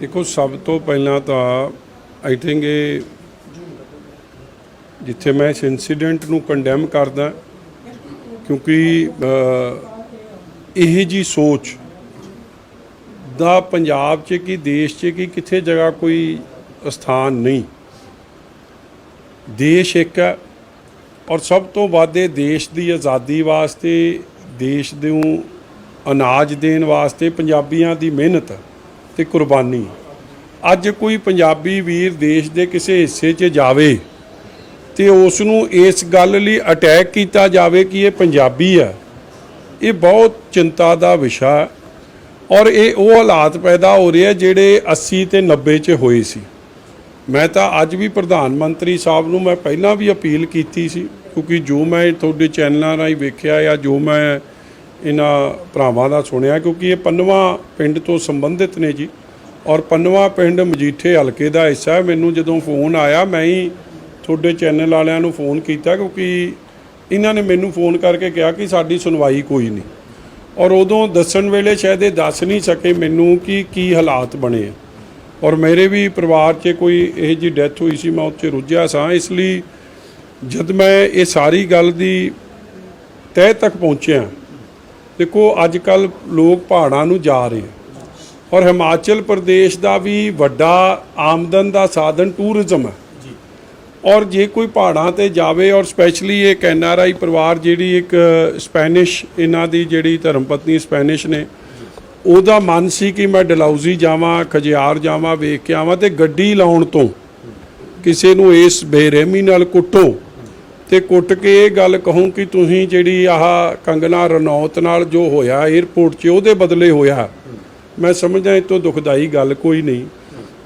ਦੇਖੋ, ਸਭ ਤੋਂ ਪਹਿਲਾਂ ਤਾਂ ਆਈ ਥਿੰਕ ਇਹ ਜਿੱਥੇ ਮੈਂ ਇਸ ਇਨਸੀਡੈਂਟ ਨੂੰ ਕੰਡੈਮ ਕਰਦਾ, ਕਿਉਂਕਿ ਇਹ ਜੀ ਸੋਚ ਦਾ ਪੰਜਾਬ 'ਚ ਕੀ, ਦੇਸ਼ 'ਚ ਕੀ, ਕਿੱਥੇ ਜਗ੍ਹਾ ਕੋਈ ਸਥਾਨ ਨਹੀਂ। ਦੇਸ਼ ਇੱਕ ਹੈ ਔਰ ਸਭ ਤੋਂ ਵੱਧ ਇਹ ਦੇਸ਼ ਦੀ ਆਜ਼ਾਦੀ ਵਾਸਤੇ, ਦੇਸ਼ ਨੂੰ ਅਨਾਜ ਦੇਣ ਵਾਸਤੇ ਪੰਜਾਬੀਆਂ ਦੀ ਮਿਹਨਤ ਤੇ ਕੁਰਬਾਨੀ। ਅੱਜ ਕੋਈ ਪੰਜਾਬੀ ਵੀਰ ਦੇਸ਼ ਦੇ ਕਿਸੇ ਹਿੱਸੇ 'ਚ ਜਾਵੇ ਤੇ ਉਸ ਨੂੰ ਇਸ ਗੱਲ ਲਈ ਅਟੈਕ ਕੀਤਾ ਜਾਵੇ ਕਿ ਇਹ ਪੰਜਾਬੀ ਹੈ। ਇਹ ਬਹੁਤ ਚਿੰਤਾ ਦਾ ਵਿਸ਼ਾ ਹੈ ਔਰ ਇਹ ਉਹ ਹਾਲਾਤ ਪੈਦਾ ਹੋ ਰਹੇ ਆ ਜਿਹੜੇ 80 ਤੇ 90 ਚ ਹੋਏ ਸੀ। ਮੈਂ ਤਾਂ ਅੱਜ ਵੀ ਪ੍ਰਧਾਨ ਮੰਤਰੀ ਸਾਹਿਬ ਨੂੰ ਮੈਂ ਪਹਿਲਾਂ ਵੀ ਅਪੀਲ ਕੀਤੀ ਸੀ ਕਿਉਂਕਿ ਜੋ ਮੈਂ ਤੁਹਾਡੇ ਚੈਨਲਾਂ ਰਾਹੀਂ ਵੇਖਿਆ ਜਾਂ ਜੋ ਮੈਂ ਇਹਨਾਂ ਭਰਾਵਾਂ ਦਾ ਸੁਣਿਆ, ਕਿਉਂਕਿ ਇਹ ਪੰਨਵਾ ਪਿੰਡ ਤੋਂ ਸੰਬੰਧਿਤ ਨੇ ਜੀ। ਔਰ ਪੰਨਵਾ ਪਿੰਡ ਮਜੀਠੇ ਹਲਕੇ ਦਾ ਹਿੱਸਾ ਹੈ। ਮੈਨੂੰ ਜਦੋਂ ਫੋਨ ਆਇਆ, ਮੈਂ ਹੀ ਤੁਹਾਡੇ ਚੈਨਲ ਵਾਲਿਆਂ ਨੂੰ ਫੋਨ ਕੀਤਾ, ਕਿਉਂਕਿ ਇਹਨਾਂ ਨੇ ਮੈਨੂੰ ਫੋਨ ਕਰਕੇ ਕਿਹਾ ਕਿ ਸਾਡੀ ਸੁਣਵਾਈ ਕੋਈ ਨਹੀਂ। ਔਰ ਉਦੋਂ ਦੱਸਣ ਵੇਲੇ ਸ਼ਾਇਦ ਇਹ ਦੱਸ ਨਹੀਂ ਸਕੇ ਮੈਨੂੰ ਕਿ ਕੀ ਹਾਲਾਤ ਬਣੇ ਆ। ਔਰ ਮੇਰੇ ਵੀ ਪਰਿਵਾਰ 'ਚ ਕੋਈ ਇਹ ਜੀ ਡੈਥ ਹੋਈ ਸੀ, ਮੈਂ ਉੱਥੇ ਰੁੱਝਿਆ ਸਾਂ। ਇਸ ਲਈ ਜਦ ਮੈਂ ਇਹ ਸਾਰੀ ਗੱਲ ਦੀ ਤਹਿ ਤੱਕ ਪਹੁੰਚਿਆ ਦੇਖੋ ਅੱਜ ਕੱਲ ਲੋਕ ਪਹਾੜਾਂ ਨੂੰ ਜਾ ਰਹੇ ਆ। ਔਰ ਹਿਮਾਚਲ ਪ੍ਰਦੇਸ਼ ਦਾ ਵੀ ਵੱਡਾ ਆਮਦਨ ਦਾ ਸਾਧਨ ਟੂਰਿਜ਼ਮ ਹੈ। ਔਰ ਜੇ ਕੋਈ ਪਹਾੜਾਂ ਤੇ ਜਾਵੇ ਔਰ ਸਪੈਸ਼ਲੀ ਇੱਕ ਐਨ ਆਰ ਆਈ ਪਰਿਵਾਰ ਜਿਹੜੀ ਇੱਕ ਸਪੈਨਿਸ਼ ਇਹਨਾਂ ਦੀ ਜਿਹੜੀ ਧਰਮ ਪਤਨੀ ਸਪੈਨਿਸ਼ ਨੇ ਉਹਦਾ ਮਨ ਸੀ ਕਿ ਮੈਂ ਡਲਹੌਜ਼ੀ ਜਾਵਾਂ ਖਜਿਆਰ ਜਾਵਾਂ ਵੇਖ ਕੇ ਆਵਾਂ ਤੇ ਗੱਡੀ ਲਾਉਣ ਤੋਂ ਕਿਸੇ ਨੂੰ ਇਸ ਬੇਰਹਿਮੀ ਨਾਲ ਕੁੱਟੋ। ਤੇ ਕੁੱਟ ਕੇ ਇਹ ਗੱਲ ਕਹੂੰ ਕਿ ਤੁਸੀਂ ਜਿਹੜੀ ਆਹ ਕੰਗਨਾ ਰਣੌਤ ਨਾਲ ਜੋ ਹੋਇਆ 에ਅਰਪੋਰਟ 'ਚ ਉਹਦੇ ਬਦਲੇ ਹੋਇਆ, ਮੈਂ ਸਮਝਦਾ ਇਹ ਤੋਂ ਦੁਖਦਾਈ ਗੱਲ ਕੋਈ ਨਹੀਂ।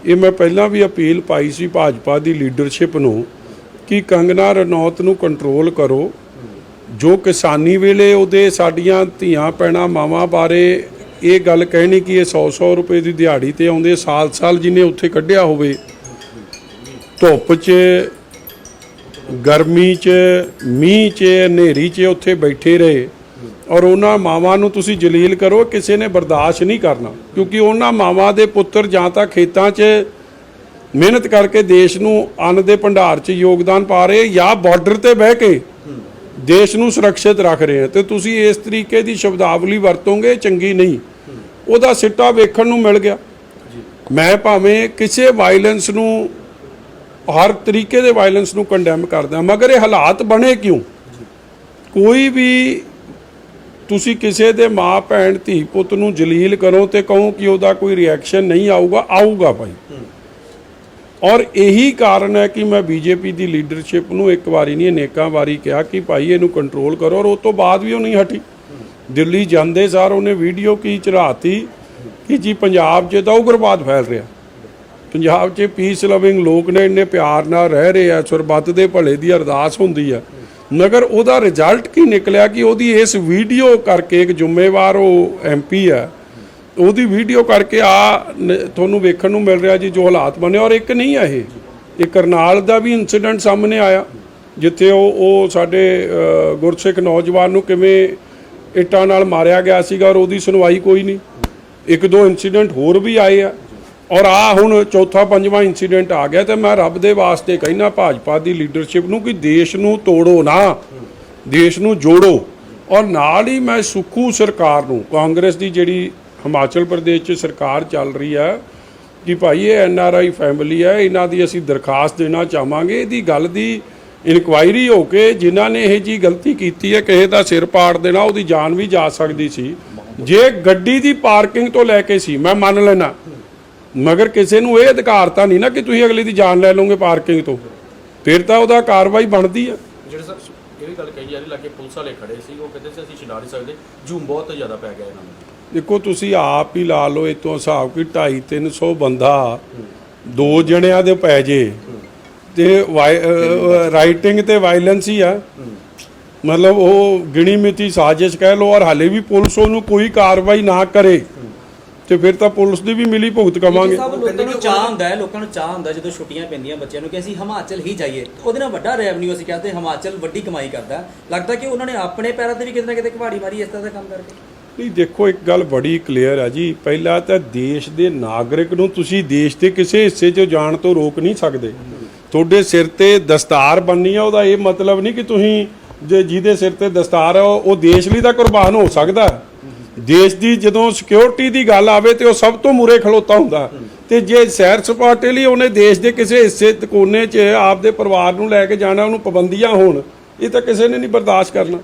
ਇਹ ਮੈਂ ਪਹਿਲਾਂ ਵੀ ਅਪੀਲ ਪਾਈ ਸੀ ਭਾਜਪਾ ਦੀ ਲੀਡਰਸ਼ਿਪ ਨੂੰ ਕਿ ਕੰਗਨਾ ਰਣੌਤ ਨੂੰ ਕੰਟਰੋਲ ਕਰੋ। ਜੋ ਕਿਸਾਨੀ ਵੇਲੇ ਉਹਦੇ ਸਾਡੀਆਂ ਧੀਆਂ ਪੈਣਾ ਮਾਵਾਂ ਬਾਰੇ ਇਹ ਗੱਲ ਕਹਿਣੀ ਕਿ ਇਹ 100-100 ਰੁਪਏ ਦੀ ਦਿਹਾੜੀ ਤੇ ਆਉਂਦੇ, ਸਾਲ-ਸਾਲ ਜਿਹਨੇ ਉੱਥੇ ਕੱਢਿਆ ਹੋਵੇ, ਧੁੱਪ 'ਚ ਗਰਮੀ 'ਚ ਮੀਂਹ 'ਚ ਹਨੇਰੀ 'ਚ ਉੱਥੇ ਬੈਠੇ ਰਹੇ। ਔਰ ਉਹਨਾਂ ਮਾਵਾਂ ਨੂੰ ਤੁਸੀਂ ਜਲੀਲ ਕਰੋ ਕਿਸੇ ਨੇ ਬਰਦਾਸ਼ਤ ਨਹੀਂ ਕਰਨਾ। ਕਿਉਂਕਿ ਉਹਨਾਂ ਮਾਵਾਂ ਦੇ ਪੁੱਤਰ ਜਾਂ ਤਾਂ ਖੇਤਾਂ 'ਚ ਮਿਹਨਤ ਕਰਕੇ ਦੇਸ਼ ਨੂੰ ਅੰਨ ਦੇ ਭੰਡਾਰ 'ਚ ਯੋਗਦਾਨ ਪਾ ਰਹੇ ਜਾਂ ਬਾਰਡਰ ਤੇ ਬਹਿ ਕੇ ਦੇਸ਼ ਨੂੰ ਸੁਰੱਖਿਅਤ ਰੱਖ ਰਹੇ ਆ ਤੇ ਤੁਸੀਂ ਇਸ ਤਰੀਕੇ ਦੀ ਸ਼ਬਦਾਵਲੀ ਵਰਤੋਗੇ ਚੰਗੀ ਨਹੀਂ। ਉਹਦਾ ਸਿੱਟਾ ਵੇਖਣ ਨੂੰ ਮਿਲ ਗਿਆ। ਮੈਂ ਭਾਵੇਂ ਕਿਸੇ ਵਾਇਲੈਂਸ ਨੂੰ ਹਰ ਤਰੀਕੇ ਦੇ ਵਾਇਲੈਂਸ ਨੂੰ ਕੰਡੈਮ ਕਰਦਾ। ਮਗਰ ਇਹ ਹਾਲਾਤ ਬਣੇ ਕਿਉਂ? ਕੋਈ ਵੀ ਤੁਸੀਂ ਕਿਸੇ ਦੇ ਮਾਂ, ਭੈਣ, ਧੀ, ਪੁੱਤ ਨੂੰ ਜਲੀਲ ਕਰੋ ਤੇ ਕਹੋ ਕਿ ਉਹਦਾ ਕੋਈ ਰਿਐਕਸ਼ਨ ਨਹੀਂ ਆਊਗਾ ਆਊਗਾ ਭਾਈ। ਔਰ ਇਹੀ ਕਾਰਨ ਹੈ ਕਿ ਮੈਂ ਬੀਜੇਪੀ ਦੀ ਲੀਡਰਸ਼ਿਪ ਨੂੰ ਇੱਕ ਵਾਰੀ ਨਹੀਂ, ਅਨੇਕਾਂ ਵਾਰੀ ਕਿਹਾ ਕਿ ਭਾਈ ਇਹਨੂੰ ਕੰਟਰੋਲ ਕਰੋ ਔਰ ਉਸ ਤੋਂ ਬਾਅਦ ਵੀ ਉਹ ਨਹੀਂ ਹਟੀ। ਦਿੱਲੀ ਜਾਂਦੇ ਸਾਰ ਉਹਨੇ ਵੀਡੀਓ ਕੀ ਚੜਾਤੀ ਕਿ ਜੀ ਪੰਜਾਬ 'ਚ ਤਾਂ ਉਗਰਵਾਦ ਫੈਲ ਰਿਹਾ। ਪੰਜਾਬ 'ਚ ਪੀਸ ਲਵਿੰਗ ਲੋਕ ਨੇ, ਇੰਨੇ ਪਿਆਰ ਨਾਲ ਰਹਿ ਰਹੇ ਆ, ਸਰਬੱਤ ਦੇ ਭਲੇ ਦੀ ਅਰਦਾਸ ਹੁੰਦੀ ਆ। ਮਗਰ ਉਹਦਾ ਰਿਜ਼ਲਟ ਕੀ ਨਿਕਲਿਆ ਕਿ ਉਹਦੀ ਇਸ ਵੀਡੀਓ ਕਰਕੇ ਇੱਕ ਜ਼ਿੰਮੇਵਾਰ ਉਹ ਐਮਪੀ ਆ। ਉਹਦੀ ਵੀਡੀਓ ਕਰਕੇ ਆ ਤੁਹਾਨੂੰ ਵੇਖਣ ਨੂੰ ਮਿਲ ਰਿਹਾ ਜੀ, ਜੋ ਹਾਲਾਤ ਬਣੇ, ਔਰ ਇੱਕ ਨਹੀਂ ਆ ਇਹ। ਇਹ ਕਰਨਾਲ ਦਾ ਵੀ ਇਨਸੀਡੈਂਟ ਸਾਹਮਣੇ ਆਇਆ, ਜਿੱਥੇ ਉਹ ਉਹ ਸਾਡੇ ਗੁਰਸਿੱਖ ਨੌਜਵਾਨ ਨੂੰ ਕਿਵੇਂ ਇੱਟਾਂ ਨਾਲ ਮਾਰਿਆ ਗਿਆ ਸੀਗਾ, ਔਰ ਉਹਦੀ ਸੁਣਵਾਈ ਕੋਈ ਨਹੀਂ। ਇੱਕ ਦੋ ਇਨਸੀਡੈਂਟ ਹੋਰ ਵੀ ਆਏ ਆ। ਔਰ ਆ ਹੁਣ ਚੌਥਾ ਪੰਜਵਾਂ ਇਨਸੀਡੈਂਟ ਆ ਗਿਆ ਤੇ ਮੈਂ ਰੱਬ ਦੇ ਵਾਸਤੇ ਕਹਿਣਾ ਭਾਜਪਾ ਦੀ ਲੀਡਰਸ਼ਿਪ ਨੂੰ ਕਿ ਦੇਸ਼ ਨੂੰ ਤੋੜੋ ਨਾ, ਦੇਸ਼ ਨੂੰ ਜੋੜੋ। ਔਰ ਨਾਲ ਹੀ ਮੈਂ ਸੁਖੂ ਸਰਕਾਰ ਨੂੰ, ਕਾਂਗਰਸ ਦੀ ਜਿਹੜੀ ਹਿਮਾਚਲ ਪ੍ਰਦੇਸ਼ 'ਚ ਸਰਕਾਰ ਚੱਲ ਰਹੀ ਹੈ, ਕਿ ਭਾਈ ਇਹ ਐਨ ਆਰ ਆਈ ਫੈਮਿਲੀ ਹੈ, ਇਹਨਾਂ ਦੀ ਅਸੀਂ ਦਰਖਾਸਤ ਦੇਣਾ ਚਾਹਾਂਗੇ। ਇਹਦੀ ਗੱਲ ਦੀ ਇਨਕੁਆਇਰੀ ਹੋ ਕੇ ਜਿਨ੍ਹਾਂ ਨੇ ਇਹ ਜੀ ਗਲਤੀ ਕੀਤੀ ਹੈ, ਕਿਸੇ ਦਾ ਸਿਰ ਪਾੜ ਦੇਣਾ, ਉਹਦੀ ਜਾਨ ਵੀ ਜਾ ਸਕਦੀ ਸੀ। ਜੇ ਗੱਡੀ ਦੀ ਪਾਰਕਿੰਗ ਤੋਂ ਲੈ ਕੇ ਸੀ, ਮੈਂ ਮੰਨ ਲੈਣਾ ਮਗਰ ਕਿਸੇ ਨੂੰ ਇਹ ਅਧਿਕਾਰ ਤਾਂ ਨਹੀਂ ਨਾ ਕਿ ਤੁਸੀਂ ਅਗਲੇ ਦੀ ਜਾਨ ਲੈ ਲਓਗੇ ਪਾਰਕਿੰਗ ਤੋਂ। ਫਿਰ ਤਾਂ ਉਹਦਾ ਕਾਰਵਾਈ ਬਣਦੀ ਆ। ਜਿਹੜੇ ਸਰ ਇਹ ਵੀ ਗੱਲ ਕਹੀ ਜਾ ਰਹੀ ਲਾਗੇ ਪੁਲਿਸ ਵਾਲੇ ਖੜੇ ਸੀ ਉਹ ਕਹਿੰਦੇ ਸੀ ਅਸੀਂ ਛਡਾ ਨਹੀਂ ਸਕਦੇ ਜੂਮ ਬਹੁਤ ਜ਼ਿਆਦਾ ਪੈ ਗਿਆ ਇਹਨਾਂ ਨੂੰ। ਦੇਖੋ ਤੁਸੀਂ ਆਪ ਹੀ ਲਾ ਲਓ ਇਤੋਂ ਹਿਸਾਬ ਕਿ 2.5 300 ਬੰਦਾ ਦੋ ਜਣਿਆਂ ਦੇ ਪੈ ਜੇ। ਤੇ ਰਾਈਟਿੰਗ ਤੇ ਵਾਇਲੈਂਸ ਹੀ ਆ। ਮਤਲਬ ਉਹ ਗਿਣੀ ਮਿਤੀ ਸਾਜ਼ਿਸ਼ ਕਹਿ ਲਓ ਔਰ ਹਾਲੇ ਵੀ ਪੁਲਿਸ ਉਹਨੂੰ ਕੋਈ ਕਾਰਵਾਈ ਨਾ ਕਰੇ। ਤੇ ਫਿਰ ਤਾਂ ਪੁਲਿਸ ਦੀ ਵੀ ਮਿਲੀ ਭੁਗਤ ਕਵਾਂਗੇ। ਸਭ ਲੋਕਾਂ ਨੂੰ ਚਾਹ ਹੁੰਦਾ ਹੈ ਲੋਕਾਂ ਨੂੰ ਚਾਹ ਹੁੰਦਾ ਜਦੋਂ ਛੁੱਟੀਆਂ ਪੈਂਦੀਆਂ ਬੱਚਿਆਂ ਨੂੰ ਕਿ ਅਸੀਂ ਹਿਮਾਚਲ ਹੀ ਜਾਈਏ। ਉਹਦੇ ਨਾਲ ਵੱਡਾ ਰੈਵਨਿਊ ਅਸੀਂ ਕਹਿੰਦੇ ਹਿਮਾਚਲ ਵੱਡੀ ਕਮਾਈ ਕਰਦਾ। ਲੱਗਦਾ ਕਿ ਉਹਨਾਂ ਨੇ ਆਪਣੇ ਪੈਰਾਂ ਤੇ ਵੀ ਕਿਤੇ ਨਾ ਕਿਤੇ ਕੁਹਾੜੀ ਮਾਰੀ ਇਸ ਤਰ੍ਹਾਂ ਦਾ ਕੰਮ ਕਰਕੇ। ਨਹੀਂ ਦੇਖੋ ਇੱਕ ਗੱਲ ਬੜੀ ਕਲੀਅਰ ਹੈ ਜੀ। ਪਹਿਲਾਂ ਤਾਂ ਦੇਸ਼ ਦੇ ਨਾਗਰਿਕ ਨੂੰ ਤੁਸੀਂ ਦੇਸ਼ ਦੇ ਕਿਸੇ ਹਿੱਸੇ 'ਚ ਜਾਣ ਤੋਂ ਰੋਕ ਨਹੀਂ ਸਕਦੇ। ਤੁਹਾਡੇ ਸਿਰ ਤੇ ਦਸਤਾਰ ਬੰਨੀ ਆ ਉਹਦਾ ਇਹ ਮਤਲਬ ਨਹੀਂ ਕਿ ਤੁਸੀਂ ਜੇ ਜਿਹਦੇ ਸਿਰ ਤੇ ਦਸਤਾਰ ਆ ਉਹ ਉਹ ਦੇਸ਼ ਲਈ ਤਾਂ ਕੁਰਬਾਨ ਹੋ ਸਕਦਾ। ਹੈ। ਦੇਸ਼ ਦੀ ਜਦੋਂ ਸਿਕਿਉਰਿਟੀ ਦੀ ਗੱਲ ਆਵੇ ਤੇ ਉਹ ਸਭ ਤੋਂ ਮੂਰੇ ਖਲੋਤਾ ਹੁੰਦਾ। ਤੇ ਜੇ ਸੈਰ ਸਪਾਟੇ ਲਈ ਉਹਨੇ ਦੇਸ਼ ਦੇ ਕਿਸੇ ਹਿੱਸੇ ਕੋਨੇ 'ਚ ਆਪਦੇ ਪਰਿਵਾਰ ਨੂੰ ਲੈ ਕੇ ਜਾਣਾ, ਉਹਨੂੰ ਪਾਬੰਦੀਆਂ ਹੋਣ, ਇਹ ਤਾਂ ਕਿਸੇ ਨੇ ਨਹੀਂ ਬਰਦਾਸ਼ਤ ਕਰਨਾ।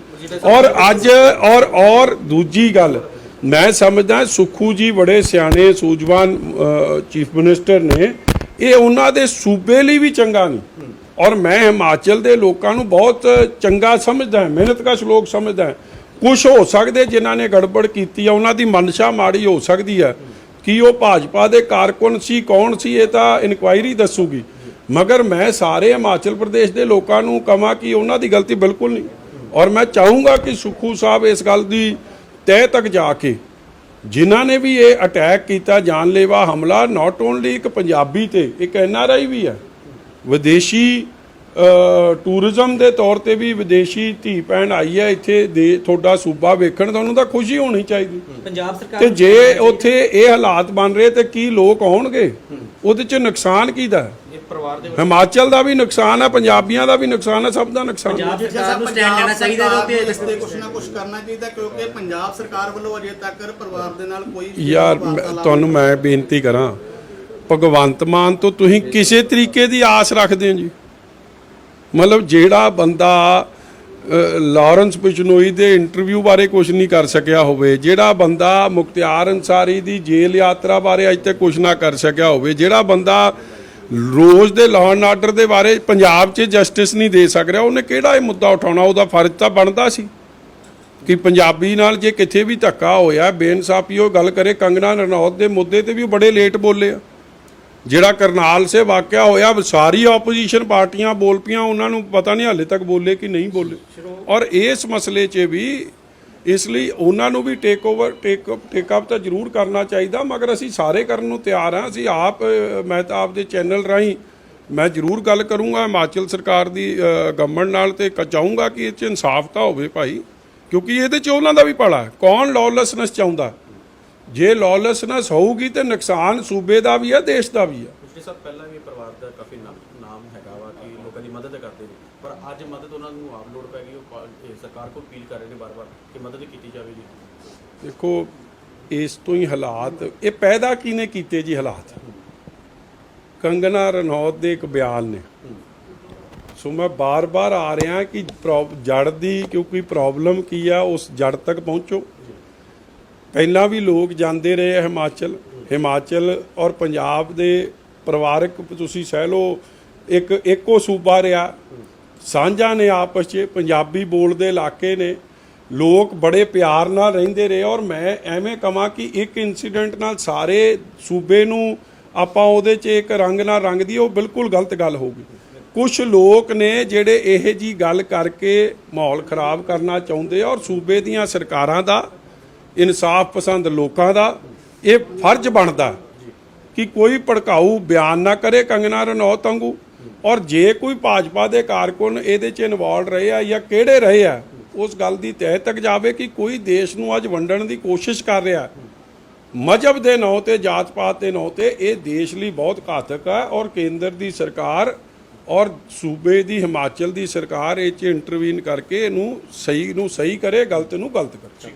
ਔਰ ਅੱਜ ਔਰ ਔਰ ਦੂਜੀ ਗੱਲ, ਮੈਂ ਸਮਝਦਾ ਸੁਖੂ ਜੀ ਬੜੇ ਸਿਆਣੇ, ਸੂਝਵਾਨ ਚੀਫ ਮਿਨਿਸਟਰ ਨੇ, ਇਹ ਉਹਨਾਂ ਦੇ ਸੂਬੇ ਲਈ ਵੀ ਚੰਗਾ ਨਹੀਂ। ਔਰ ਮੈਂ ਹਿਮਾਚਲ ਦੇ ਲੋਕਾਂ ਨੂੰ ਬਹੁਤ ਚੰਗਾ ਸਮਝਦਾ ਹਾਂ ਮਿਹਨਤਕਸ਼ ਲੋਕ ਸਮਝਦਾ। ਹਾਂ ਕੁਝ ਹੋ ਸਕਦੇ ਜਿਨ੍ਹਾਂ ਨੇ ਗੜਬੜ ਕੀਤੀ ਆ, ਉਹਨਾਂ ਦੀ ਮਨਸ਼ਾ ਮਾੜੀ ਹੋ ਸਕਦੀ ਹੈ ਕਿ ਉਹ ਭਾਜਪਾ ਦੇ ਕਾਰਕੁਨ ਸੀ, ਕੌਣ ਸੀ, ਇਹ ਤਾਂ ਇਨਕੁਆਇਰੀ ਦੱਸੂਗੀ। ਮਗਰ ਮੈਂ ਸਾਰੇ ਹਿਮਾਚਲ ਪ੍ਰਦੇਸ਼ ਦੇ ਲੋਕਾਂ ਨੂੰ ਕਹਾਂ ਕਿ ਉਹਨਾਂ ਦੀ ਗਲਤੀ ਬਿਲਕੁਲ ਨਹੀਂ। ਔਰ ਮੈਂ ਚਾਹੂੰਗਾ ਕਿ ਸੁਖੂ ਸਾਹਿਬ ਇਸ ਗੱਲ ਦੀ ਤਹਿ ਤੱਕ ਜਾ ਕੇ ਜਿਨ੍ਹਾਂ ਨੇ ਵੀ ਇਹ ਅਟੈਕ ਕੀਤਾ, ਜਾਨਲੇਵਾ ਹਮਲਾ ਨਾਟ ਓਨਲੀ ਇੱਕ ਪੰਜਾਬੀ ਤੇ, ਇੱਕ ਐਨਆਰਆਈ ਵੀ ਹੈ ਵਿਦੇਸ਼ੀ ਟੂਰਿਜ਼ਮ ਦੇ ਤੌਰ ਤੇ ਵੀ ਵਿਦੇਸ਼ੀ ਧੀ ਭੈਣ ਆਈ ਹੈ ਇੱਥੇ ਦੇ ਤੁਹਾਡਾ ਸੂਬਾ ਵੇਖਣ ਤਾਂ ਉਹਨੂੰ ਤਾਂ ਖੁਸ਼ੀ ਹੋਣੀ ਚਾਹੀਦੀ। ਪੰਜਾਬ ਸਰਕਾਰ ਤੇ ਜੇ ਉੱਥੇ ਇਹ ਹਾਲਾਤ ਬਣ ਰਹੇ ਤੇ ਕੀ ਲੋਕ ਆਉਣਗੇ? ਉਹਦੇ ਚ ਨੁਕਸਾਨ? ਇਹ ਪਰਿਵਾਰ ਦੇ ਹਿਮਾਚਲ ਦਾ ਵੀ ਨੁਕਸਾਨ ਹੈ ਪੰਜਾਬੀਆਂ ਦਾ ਵੀ ਨੁਕਸਾਨ ਹੈ ਸਭ ਦਾ ਨੁਕਸਾਨ ਹੈ। ਪੰਜਾਬ ਸਰਕਾਰ ਨੂੰ ਸਟੈਂਡ ਲੈਣਾ ਚਾਹੀਦਾ ਇਹਦੇ ਇਸ ਉੱਤੇ ਤੇ ਕੁਝ ਨਾ ਕੁਝ ਕਰਨਾ ਚਾਹੀਦਾ ਕਿਉਂਕਿ ਪੰਜਾਬ ਸਰਕਾਰ ਵੱਲੋਂ ਅਜੇ ਤੱਕ ਪਰਿਵਾਰ ਦੇ ਨਾਲ ਕੋਈ ਯਾਰ ਤੁਹਾਨੂੰ ਮੈਂ ਬੇਨਤੀ ਕਰਾਂ ਭਗਵੰਤ ਮਾਨ ਤੋਂ ਤੁਸੀਂ ਕਿਸੇ ਤਰੀਕੇ ਦੀ ਆਸ ਰੱਖਦੇ ਹੋ ਜੀ? ਮਤਲਬ ਜਿਹੜਾ ਬੰਦਾ ਅ, ਲਾਰੈਂਸ ਬਿਸ਼ਨੋਈ ਦੇ ਇੰਟਰਵਿਊ ਬਾਰੇ ਕੁਝ ਨਹੀਂ ਕਰ ਸਕਿਆ ਹੋਵੇ ਜਿਹੜਾ ਬੰਦਾ ਮੁਖਤਿਆਰ ਅੰਸਾਰੀ ਦੀ ਜੇਲ੍ਹ ਯਾਤਰਾ ਬਾਰੇ ਅਜ ਤੱਕ ਕੁਝ ਨਾ ਕਰ ਸਕਿਆ ਹੋਵੇ ਜਿਹੜਾ ਬੰਦਾ ਰੋਜ਼ ਦੇ ਲਾਅ ਐਂਡ ਆਰਡਰ ਦੇ ਬਾਰੇ ਪੰਜਾਬ 'ਚ ਜਸਟਿਸ ਨਹੀਂ ਦੇ ਸਕ ਰਿਹਾ ਉਹਨੇ ਕਿਹੜਾ ਇਹ ਮੁੱਦਾ ਉਠਾਉਣਾ? ਉਹਦਾ ਫਰਜ਼ ਤਾਂ ਬਣਦਾ ਸੀ ਕਿ ਪੰਜਾਬੀ ਨਾਲ ਜੇ ਕਿਤੇ ਵੀ ਧੱਕਾ ਹੋਇਆ ਬੇਇਨਸਾਫੀ ਉਹ ਗੱਲ ਕਰੇ ਕੰਗਨਾ ਰਣੌਤ ਦੇ ਮੁੱਦੇ ਤੇ ਵੀ ਉਹ ਬੜੇ ਲੇਟ ਬੋਲੇ ਆ। ਜਿਹੜਾ ਕਰਨਾਲ ਸੇ ਵਾਕਿਆ ਹੋਇਆ ਸਾਰੀ ਆਪੋਜੀਸ਼ਨ ਪਾਰਟੀਆਂ ਬੋਲ ਪੀਆਂ ਉਹਨਾਂ ਨੂੰ ਪਤਾ ਨਹੀਂ ਹਾਲੇ ਤੱਕ ਬੋਲੇ ਕਿ ਨਹੀਂ ਬੋਲੇ। ਔਰ ਇਸ ਮਸਲੇ 'ਚ ਵੀ ਇਸ ਲਈ ਉਹਨਾਂ ਨੂੰ ਵੀ ਟੇਕ ਓਵਰ ਟੇਕ ਟੇਕ ਅਪ ਤਾਂ ਜ਼ਰੂਰ ਕਰਨਾ ਚਾਹੀਦਾ, ਮਗਰ ਅਸੀਂ ਸਾਰੇ ਕਰਨ ਨੂੰ ਤਿਆਰ ਹਾਂ। ਅਸੀਂ ਆਪ ਮੈਂ ਤਾਂ ਆਪਦੇ ਚੈਨਲ ਰਾਹੀਂ ਮੈਂ ਜ਼ਰੂਰ ਗੱਲ ਕਰੂੰਗਾ, ਹਿਮਾਚਲ ਸਰਕਾਰ ਦੀ ਗਵਰਨਮੈਂਟ ਨਾਲ ਤੇ ਚਾਹੂੰਗਾ ਕਿ ਇਹ 'ਚ ਇਨਸਾਫ ਤਾਂ ਹੋਵੇ ਭਾਈ, ਕਿਉਂਕਿ ਇਹਦੇ 'ਚ ਉਹਨਾਂ ਦਾ ਵੀ ਭਲਾ ਕੌਣ ਲੌਲੈਸਨੈਸ ਚਾਹੁੰਦਾ? ਜੇ ਲੌਲੈਸਨੈਸ ਹੋਊਗੀ ਤੇ ਨੁਕਸਾਨ ਸੂਬੇ ਦਾ ਵੀ ਹੈ ਦੇਸ਼ ਦਾ ਵੀ ਹੈ ਪਿਛਲੇ ਸਾਲ ਪਹਿਲਾਂ ਵੀ ਪਰਿਵਾਰ ਦਾ ਕਾਫੀ ਨਾਮ ਹੈਗਾ ਵਾ ਕਿ ਲੋਕਾਂ ਦੀ ਮਦਦ ਕਰਦੇ ਨੇ। ਪਰ ਅੱਜ ਮਦਦ ਉਹਨਾਂ ਨੂੰ ਆਪ ਲੋੜ ਪੈ ਗਈ ਉਹ ਸਰਕਾਰ ਕੋਲ ਅਪੀਲ ਕਰ ਰਹੇ ਨੇ ਬਾਰ-ਬਾਰ ਕਿ ਮਦਦ ਕੀਤੀ ਜਾਵੇ ਜੀ। ਦੇਖੋ ਇਸ ਤੋਂ ਹੀ ਹਾਲਾਤ ਇਹ ਪੈਦਾ ਕਿਨੇ ਕੀਤੇ ਜੀ ਹਾਲਾਤ? ਕੰਗਨਾ ਰਣੌਤ ਦੇ ਇੱਕ ਬਿਆਨ ਨੇ। ਸੋ ਮੈਂ ਬਾਰ-ਬਾਰ ਆ ਰਿਹਾ ਕਿ ਜੜ ਦੀ ਕਿਉਂਕਿ ਪ੍ਰੋਬਲਮ ਕੀ ਆ ਉਸ ਜੜ ਤੱਕ ਪਹੁੰਚੋ। ਪਹਿਲਾਂ ਵੀ ਲੋਕ ਜਾਂਦੇ ਰਹੇ ਆ ਹਿਮਾਚਲ ਹਿਮਾਚਲ ਔਰ ਪੰਜਾਬ ਦੇ ਪਰਿਵਾਰਕ, ਤੁਸੀਂ ਸਹਿ ਲਓ, ਇੱਕ, ਇੱਕੋ ਸੂਬਾ ਰਿਹਾ। ਸਾਂਝਾ ਨੇ ਆਪਸ 'ਚ, ਪੰਜਾਬੀ ਬੋਲਦੇ ਇਲਾਕੇ ਨੇ। ਲੋਕ ਬੜੇ ਪਿਆਰ ਨਾਲ ਰਹਿੰਦੇ ਰਹੇ ਔਰ ਮੈਂ ਐਵੇਂ ਕਹਾਂ ਕਿ ਇੱਕ ਇਨਸੀਡੈਂਟ ਨਾਲ ਸਾਰੇ ਸੂਬੇ ਨੂੰ ਆਪਾਂ ਉਹਦੇ 'ਚ ਇੱਕ ਰੰਗ ਨਾਲ ਰੰਗ ਦੀ ਉਹ ਬਿਲਕੁਲ ਗਲਤ ਗੱਲ ਹੋਊਗੀ ਕੁਝ ਲੋਕ ਨੇ ਜਿਹੜੇ ਇਹ ਜੀ ਗੱਲ ਕਰਕੇ ਮਾਹੌਲ ਖਰਾਬ ਕਰਨਾ ਚਾਹੁੰਦੇ ਔਰ ਸੂਬੇ ਦੀਆਂ ਸਰਕਾਰਾਂ ਦਾ ਇਨਸਾਫ ਪਸੰਦ ਲੋਕਾਂ ਦਾ, ਇਹ ਫਰਜ਼ ਬਣਦਾ ਕਿ ਕੋਈ ਭੜਕਾਊ ਬਿਆਨ ਨਾ ਕਰੇ ਕੰਗਨਾ ਰਣੌਤ ਵਾਂਗੂ। ਔਰ ਜੇ ਕੋਈ ਭਾਜਪਾ ਦੇ ਕਾਰਕੁਨ ਇਹਦੇ 'ਚ ਇਨਵੋਲਡ ਰਹੇ ਆ ਜਾਂ ਕਿਹੜੇ ਰਹੇ ਆ, ਉਸ ਗੱਲ ਦੀ ਤਹਿ ਤੱਕ ਜਾਵੇ ਕਿ ਕੋਈ ਦੇਸ਼ ਨੂੰ ਅੱਜ ਵੰਡਣ ਦੀ ਕੋਸ਼ਿਸ਼ ਕਰ ਰਿਹਾ। ਮਜਹਬ ਦੇ ਨਾਂ ਤੇ ਜਾਤ ਪਾਤ ਦੇ ਨਾਂ ਤੇ ਇਹ ਦੇਸ਼ ਲਈ ਬਹੁਤ ਘਾਤਕ ਹੈ ਔਰ ਕੇਂਦਰ ਦੀ ਸਰਕਾਰ ਔਰ ਸੂਬੇ ਦੀ, ਹਿਮਾਚਲ ਦੀ ਸਰਕਾਰ ਇਹ 'ਚ ਇੰਟਰਵੀਨ ਕਰਕੇ ਇਹਨੂੰ ਸਹੀ, ਨੂੰ ਸਹੀ ਕਰੇ, ਗਲਤ ਨੂੰ ਗਲਤ ਕਰੇ।